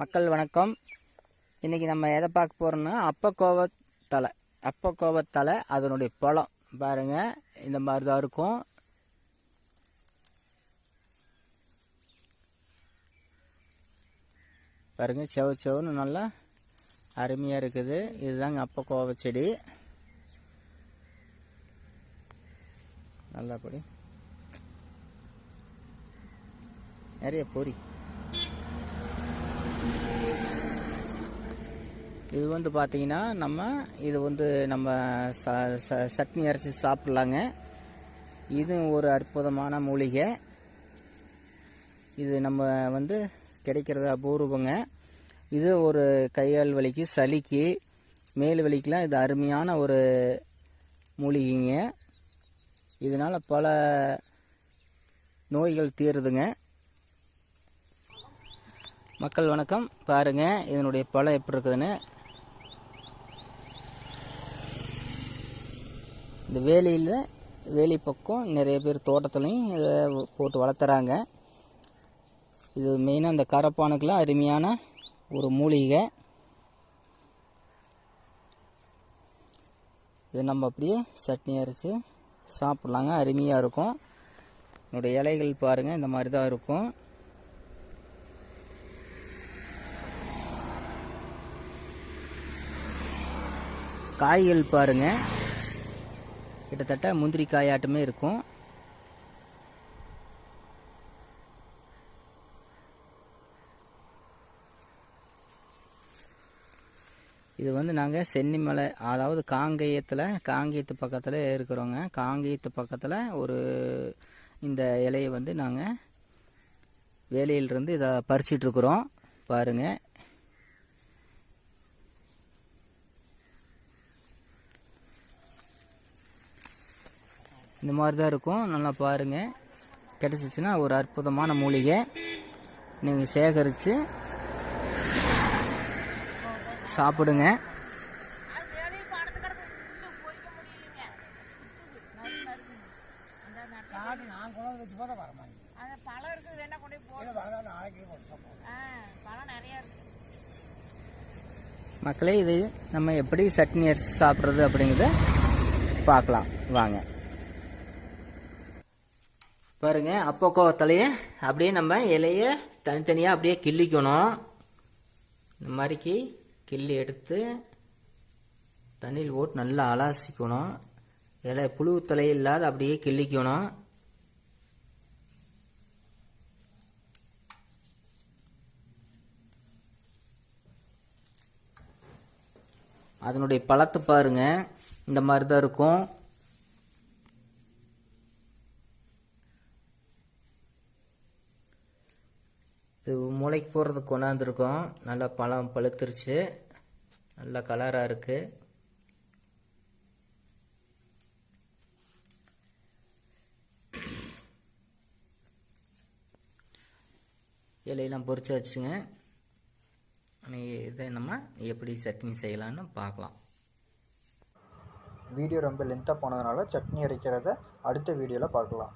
மக்கள் வணக்கம். இன்றைக்கி நம்ம எதை பார்க்க போகிறோம்னா அப்பக்கோவத்தலை. அப்பக்கோவத்தலை அதனுடைய பழம். பாருங்கள் இந்த மாதிரி தான் இருக்கும். பாருங்கள் செவ செவன்னு நல்லா அருமையாக இருக்குது. இதுதாங்க அப்பக்கோவ செடி. நல்லபடி நிறைய பொறி. இது வந்து பார்த்தீங்கன்னா நம்ம இது வந்து நம்ம ச ச- சட்னி அரைச்சி சாப்பிட்லாங்க. இது ஒரு அற்புதமான மூலிகை. இது நம்ம வந்து கிடைக்கிறது அபூர்வங்க. இது ஒரு கையால் வலிக்கு சளிக்கு மேல் வலிக்கெலாம் இது அருமையான ஒரு மூலிகைங்க. இதனால் பல நோய்கள் தீருதுங்க. மக்கள் வணக்கம். பாருங்க இதனுடைய பழம் எப்படி இருக்குதுன்னு. இந்த வேலியில் வேலி பக்கம் நிறைய பேர் தோட்டத்துலையும் இதை போட்டு வளர்த்துறாங்க. இது மெயினாக இந்த கரப்பானுக்கெலாம் அருமையான ஒரு மூலிகை. இது நம்ம அப்படியே சட்னி அரைச்சி சாப்பிட்லாங்க. அருமையாக இருக்கும். என்னுடைய இலைகள் பாருங்கள் இந்த மாதிரி தான் இருக்கும். காய்கள் பாருங்கள் கிட்டத்தட்ட முந்திரி காயாட்டமே இருக்கும். இது வந்து நாங்கள் சென்னிமலை அதாவது காங்கேயத்தில் காங்கேயத்து பக்கத்தில் இருக்கிறோங்க. காங்கேயத்து பக்கத்தில் ஒரு இந்த இலையை வந்து நாங்கள் வேலையிலிருந்து இதை பறிச்சிட்ருக்குறோம் பாருங்கள் இந்த மாதிரி தான் இருக்கும். நல்லா பாருங்கள் கிடச்சிச்சின்னா ஒரு அற்புதமான மூலிகை. நீங்கள் சேகரித்து சாப்பிடுங்க. மக்களே இது நம்ம எப்படி சட்னி அரைச்சி சாப்பிட்றது அப்படிங்கிறத பார்க்கலாம். வாங்க. பாருங்க அப்போக்கோ தலையை அப்படியே நம்ம இலைய தனித்தனியாக அப்படியே கிள்ளிக்கணும். இந்த மாதிரிக்கு கிள்ளி எடுத்து தண்ணியில் போட்டு நல்லா அலாசிக்கணும். இலை புழு தலை இல்லாத அப்படியே கிள்ளிக்கணும். அதனுடைய பழத்தை பாருங்க இந்த மாதிரி தான் இருக்கும். இது முளைக்கு போகிறதுக்கு கொண்டாந்துருக்கோம். நல்லா பழம் பழுத்துருச்சு. நல்ல கலராக இருக்குது இலையெல்லாம் பொறிச்சு வச்சுங்க. இதை நம்ம எப்படி சட்னி செய்யலான்னு பார்க்கலாம். வீடியோ ரொம்ப லென்த்தாக போனதுனால சட்னி அரைக்கிறத அடுத்த வீடியோவில் பார்க்கலாம்.